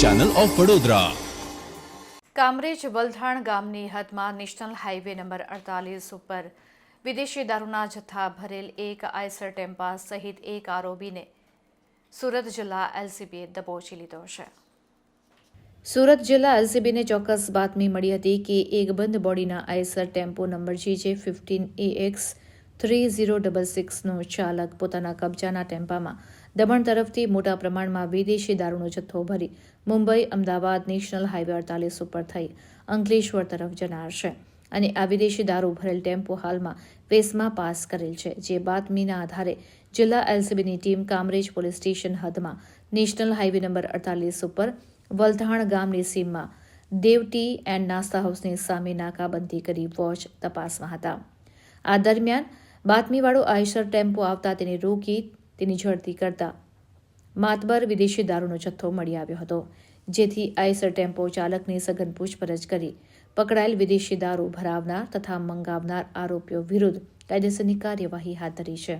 Channel of Vadodara Kamrej Valthan ગામની હદમાં national highway number અડતાલીસ ઉપર વિદેશી દારૂના જથ્થા ભરેલ એક આઈસર ટેમ્પા સહિત એક આરોપીને સુરત જિલ્લા એલસીબીએ દબોચી લીધો છે. સુરત જિલ્લા એલસીબીને ચોક્કસ બાતમી મળી હતી કે એક બંધ બોડીના Eicher tempo number GJ fifteen A X three zero double સિક્સનો ચાલક પોતાના કબજાના ટેમ્પામાં દમણ તરફથી મોટા પ્રમાણમાં વિદેશી દારૂનો જથ્થો ભરી મુંબઈ, અમદાવાદ નેશનલ હાઈવે અડતાલીસ ઉપર થઈ અંકલેશ્વર તરફ જનાર છે અને આ વિદેશી દારૂ ભરેલ ટેમ્પો હાલમાં વેસમાં પાસ કરેલ છે, જે બાતમીના આધારે જિલ્લા એલસીબીની ટીમ કામરેજ પોલીસ સ્ટેશન હદમાં નેશનલ હાઈવે નંબર અડતાલીસ ઉપર વલથાણ ગામની સીમમાં દેવટી એન્ડ નાસ્તા હાઉસની સામે નાકાબંધી કરી વોચ તપાસમાં હતા. આ દરમિયાન બાતમીવાળો આયસર ટેમ્પો આવતા તેને રોકી તેની ઝડપી કરતા માતબર વિદેશી દારૂનો જથ્થો મળી આવ્યો હતો, જેથી આયસર ટેમ્પો ચાલકની સઘન પૂછપરછ કરી પકડાયેલ વિદેશી દારૂ ભરાવનાર તથા મંગાવનાર આરોપીઓ વિરુદ્ધ કાયદેસરની કાર્યવાહી હાથ ધરી છે.